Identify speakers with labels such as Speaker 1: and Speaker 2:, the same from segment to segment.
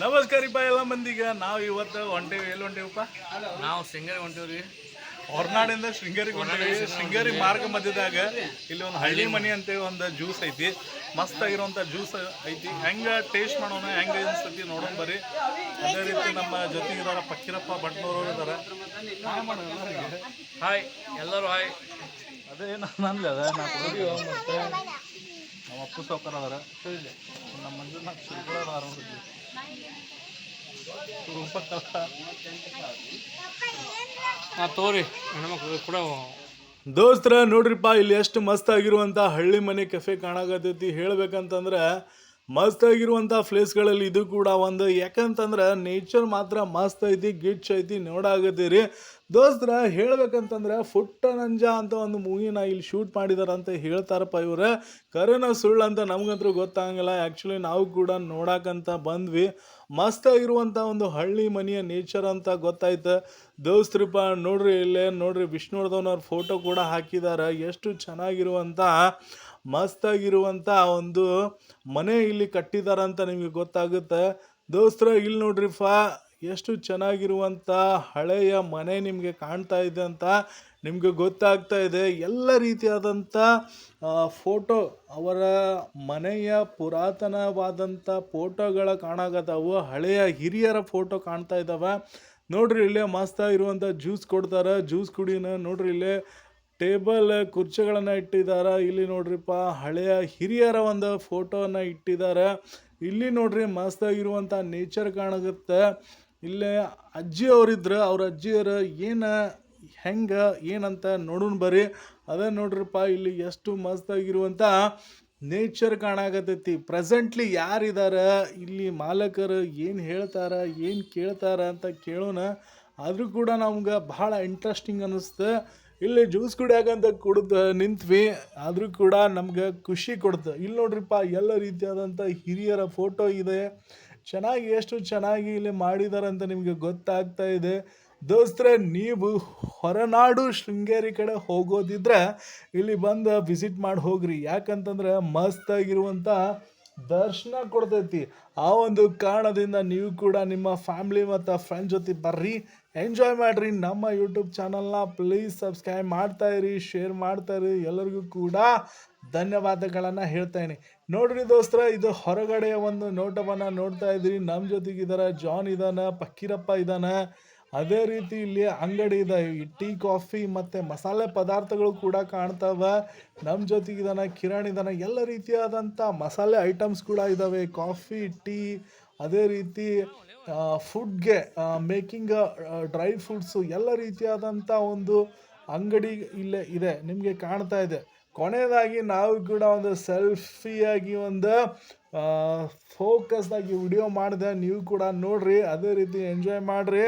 Speaker 1: ನಮಸ್ಕಾರಿಪ್ಪ ಎಲ್ಲ ಮಂದಿಗ. ನಾವು ಇವತ್ತು ಹೊಂಟೇವಿ. ಎಲ್ಲಿ ಹೊಂಟೇವಪ್ಪ
Speaker 2: ನಾವು ಶೃಂಗೇರಿ ಹೊಂಟೇವ್ರಿ.
Speaker 1: ಹೊರನಾಡಿಂದ ಶೃಂಗೇರಿಗೆ ಹೊಂಟೇವಿ. ಶೃಂಗೇರಿ. ಮಾರ್ಗ ಮಧ್ಯದಾಗ ಇಲ್ಲಿ ಒಂದು ಹಳ್ಳಿ ಮನಿ ಅಂತ ಒಂದು ಜ್ಯೂಸ್ ಐತಿ. ಮಸ್ತ್ ಜ್ಯೂಸ್ ಐತಿ. ಹೆಂಗ ಟೇಸ್ಟ್ ಮಾಡೋಣ ಹೆಂಗ ಅನ್ಸ್ತೈತಿ ನೋಡೋಣ ಬರ್ರಿ. ಅದೇ ರೀತಿ ನಮ್ಮ ಜೊತೆಗಿದಾರ ಪಕ್ಕಿರಪ್ಪ ಭಟ್ನವರು ಇದಾರ. ಹಾಯ್
Speaker 2: ಎಲ್ಲರೂ ಹಾಯ್
Speaker 1: ಅದೇ ನಾನು ಅದ ನಮ್ಮ ಅಪ್ಪು ಸೌಕರ್ ಅದಾರ. ನಮ್ಮ ಮಂಜುನಾಥ್ ಶಿಲ್ಪಳ
Speaker 2: ತೋರಿ.
Speaker 1: ದೋಸ್ತರ, ನೋಡ್ರಿಪ್ಪ, ಇಲ್ಲಿ ಎಷ್ಟು ಮಸ್ತ್ ಆಗಿರುವಂತ ಹಳ್ಳಿ ಮನೆ ಕೆಫೆ ಕಾಣಾಕತ್ತೈತಿ. ಹೇಳ್ಬೇಕಂತಂದ್ರ ಮಸ್ತ್ ಆಗಿರುವಂಥ ಪ್ಲೇಸ್ಗಳಲ್ಲಿ ಇದು ಕೂಡ ಒಂದು. ಯಾಕಂತಂದ್ರೆ ನೇಚರ್ ಮಾತ್ರ ಮಸ್ತ್ ಐತಿ, ಗಿಚ್ ಐತಿ, ನೋಡಾಕತ್ತೀರಿ. ದೋಸ್ತರ, ಹೇಳ್ಬೇಕಂತಂದ್ರೆ ಫುಟ್ಟ ನಂಜ ಅಂತ ಒಂದು ಮೂವಿನ ಇಲ್ಲಿ ಶೂಟ್ ಮಾಡಿದಾರೆ ಅಂತ ಹೇಳ್ತಾರಪ್ಪ ಇವ್ರೆ. ಕರೆನ ಸುಳ್ಳು ಅಂತ ನಮಗಂತೂ ಗೊತ್ತಾಗಂಗಿಲ್ಲ. ಆ್ಯಕ್ಚುಲಿ ನಾವು ಕೂಡ ನೋಡಾಕಂತ ಬಂದ್ವಿ. ಮಸ್ತ್ ಆಗಿರುವಂಥ ಒಂದು ಹಳ್ಳಿ ಮನೆಯ ನೇಚರ್ ಅಂತ ಗೊತ್ತಾಯ್ತು. ದೋಸ್ತ್ರಪ್ಪ, ನೋಡ್ರಿ ಇಲ್ಲೇ, ನೋಡ್ರಿ ವಿಷ್ಣುವರ್ಧನ್ ಅವ್ರ ಫೋಟೋ ಕೂಡ ಹಾಕಿದ್ದಾರೆ ಎಷ್ಟು ಚೆನ್ನಾಗಿರುವಂಥ ಮಸ್ತಾಗಿರುವಂಥ ಒಂದು ಮನೆ ಇಲ್ಲಿ ಕಟ್ಟಿದ್ದಾರೆ ಅಂತ ನಿಮಗೆ ಗೊತ್ತಾಗುತ್ತೆ. ದೋಸ್ತ್ರ ಇಲ್ಲಿ ನೋಡ್ರಿಪ್ಪ ಎಷ್ಟು ಚೆನ್ನಾಗಿರುವಂಥ ಹಳೆಯ ಮನೆ ನಿಮಗೆ ಕಾಣ್ತಾ ಇದೆ ಅಂತ ನಿಮಗೆ ಗೊತ್ತಾಗ್ತಾ ಇದೆ. ಎಲ್ಲ ರೀತಿಯಾದಂಥ ಫೋಟೋ, ಅವರ ಮನೆಯ ಪುರಾತನವಾದಂಥ ಫೋಟೋಗಳ ಕಾಣಾಕತ್ತಾವು. ಹಳೆಯ ಹಿರಿಯರ ಫೋಟೋ ಕಾಣ್ತಾ ಇದ್ದಾವೆ ನೋಡ್ರಿ, ಇಲ್ಲೇ ಮಸ್ತ ಇರುವಂಥ ಜ್ಯೂಸ್ ಕೊಡ್ತಾರೆ. ಜ್ಯೂಸ್ ಕುಡಿನ ನೋಡ್ರಿ, ಇಲ್ಲೇ ಟೇಬಲ್ ಕುರ್ಚಿಗಳನ್ನು ಇಟ್ಟಿದ್ದಾರೆ ಇಲ್ಲಿ ನೋಡ್ರಿಪ್ಪ, ಹಳೆಯ ಹಿರಿಯರ ಒಂದು ಫೋಟೋನ ಇಟ್ಟಿದ್ದಾರೆ ಇಲ್ಲಿ ನೋಡ್ರಿ ಮಸ್ತಾಗಿರುವಂಥ ನೇಚರ್ ಕಾಣಗುತ್ತೆ ಇಲ್ಲೇ ಅಜ್ಜಿಯವರಿದ್ರೆ, ಅವ್ರ ಅಜ್ಜಿಯರು ಏನು ಹೆಂಗೆ, ಏನಂತ ನೋಡೋಣ ಬರ್ರಿ. ಅದೇ ನೋಡ್ರಪ್ಪ, ಇಲ್ಲಿ ಎಷ್ಟು ಮಸ್ತಾಗಿರುವಂಥ ನೇಚರ್ ಕಾಣಾಕತ್ತೈತಿ. ಪ್ರೆಸೆಂಟ್ಲಿ ಯಾರಿದಾರ, ಇಲ್ಲಿ ಮಾಲಕರು ಏನು ಹೇಳ್ತಾರ, ಏನು ಕೇಳ್ತಾರ ಅಂತ ಕೇಳೋಣ. ಆದರೂ ಕೂಡ ನಮ್ಗೆ ಭಾಳ ಇಂಟ್ರೆಸ್ಟಿಂಗ್ ಅನ್ನಿಸ್ತು ಇಲ್ಲಿ ಜ್ಯೂಸ್ ಕುಡಿಯಾಕಂತ ಕುಡ್ದು ನಿಂತ್ವಿ. ಆದರೂ ಕೂಡ ನಮ್ಗೆ ಖುಷಿ ಕೊಡ್ತು. ಇಲ್ಲಿ ನೋಡ್ರಿಪ್ಪ, ಎಲ್ಲ ರೀತಿಯಾದಂಥ ಹಿರಿಯರ ಫೋಟೋ ಇದೆ. ಚೆನ್ನಾಗಿ ಎಷ್ಟು ಚೆನ್ನಾಗಿ ಇಲ್ಲಿ ಮಾಡಿದ್ದಾರೆ ಅಂತ ನಿಮಗೆ ಗೊತ್ತಾಗ್ತಾ ಇದೆ. ದೋಸ್ತ್ರೆ, ನೀವು ಹೊರನಾಡು ಶೃಂಗೇರಿ ಕಡೆ ಹೋಗೋದಿದ್ರೆ ಇಲ್ಲಿ ಬಂದು ವಿಸಿಟ್ ಮಾಡಿ ಹೋಗ್ರಿ. ಯಾಕಂತಂದ್ರೆ ಮಸ್ತಾಗಿರುವಂಥ ದರ್ಶನ ಕೊಡ್ತೈತಿ. ಆ ಒಂದು ಕಾರಣದಿಂದ ನೀವು ಕೂಡ ನಿಮ್ಮ ಫ್ಯಾಮ್ಲಿ ಮತ್ತು ಫ್ರೆಂಡ್ ಜೊತೆ ಬರ್ರಿ. ಎಂಜಾಯ್ ಮಾಡಿರಿ. ನಮ್ಮ ಯೂಟ್ಯೂಬ್ ಚಾನಲ್ನ ಪ್ಲೀಸ್ ಸಬ್ಸ್ಕ್ರೈಬ್ ಮಾಡ್ತಾ ಇರಿ ಶೇರ್ ಮಾಡ್ತಾ ಇರಿ. ಎಲ್ಲರಿಗೂ ಕೂಡ ಧನ್ಯವಾದಗಳನ್ನು ಹೇಳ್ತೇನೆ. ನೋಡ್ರಿ ದೋಸ್ತರ, ಇದು ಹೊರಗಡೆಯ ಒಂದು ನೋಟವನ್ನು ನೋಡ್ತಾ ಇದ್ರಿ. ನಮ್ಮ ಜೊತೆಗಿದ್ದಾರೆ ಜಾನ್ ಇದ್ದಾನೆ ಪಕ್ಕೀರಪ್ಪ ಇದ್ದಾನೆ ಅದೇ ರೀತಿ ಇಲ್ಲಿ ಅಂಗಡಿ ಇದೆ. ಈ ಟೀ, ಕಾಫಿ ಮತ್ತು ಮಸಾಲೆ ಪದಾರ್ಥಗಳು ಕೂಡ ಕಾಣ್ತಾವ. ನಮ್ಮ ಜೊತೆಗಿದನ ಕಿರಾಣಿ ಇದನ ಎಲ್ಲ ರೀತಿಯಾದಂಥ ಮಸಾಲೆ ಐಟಮ್ಸ್ ಕೂಡ ಇದ್ದಾವೆ ಕಾಫಿ, ಟೀ, ಅದೇ ರೀತಿ ಫುಡ್ಗೆ ಮೇಕಿಂಗ್ ಡ್ರೈ ಫ್ರೂಟ್ಸು ಎಲ್ಲ ರೀತಿಯಾದಂಥ ಒಂದು ಅಂಗಡಿ ಇಲ್ಲೇ ಇದೆ. ನಿಮಗೆ ಕಾಣ್ತಾ ಇದೆ. ಕೊನೆಯದಾಗಿ ನಾವು ಕೂಡ ಒಂದು ಸೆಲ್ಫಿಯಾಗಿ ಒಂದು ಫೋಕಸ್ ಆಗಿ ವಿಡಿಯೋ ಮಾಡಿದೆ. ನೀವು ಕೂಡ ನೋಡ್ರಿ. ಅದೇ ರೀತಿ ಎಂಜಾಯ್ ಮಾಡ್ರಿ.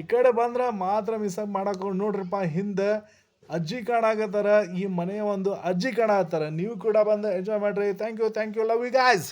Speaker 1: ಈ ಕಡೆ ಬಂದ್ರೆ ಮಾತ್ರ ಮಿಸ್ ಮಾಡಕ್ಕೆ ನೋಡ್ರಿಪ್ಪ, ಹಿಂದೆ ಅಜ್ಜಿ ಕಾಣಾಕತ್ತಾರ ಈ ಮನೆಯ ಒಂದು ಅಜ್ಜಿ ಕಾಣಾಕತ್ತಾರ ನೀವು ಕೂಡ ಬಂದು ಎಂಜಾಯ್ ಮಾಡ್ರಿ. Thank you thank you love you guys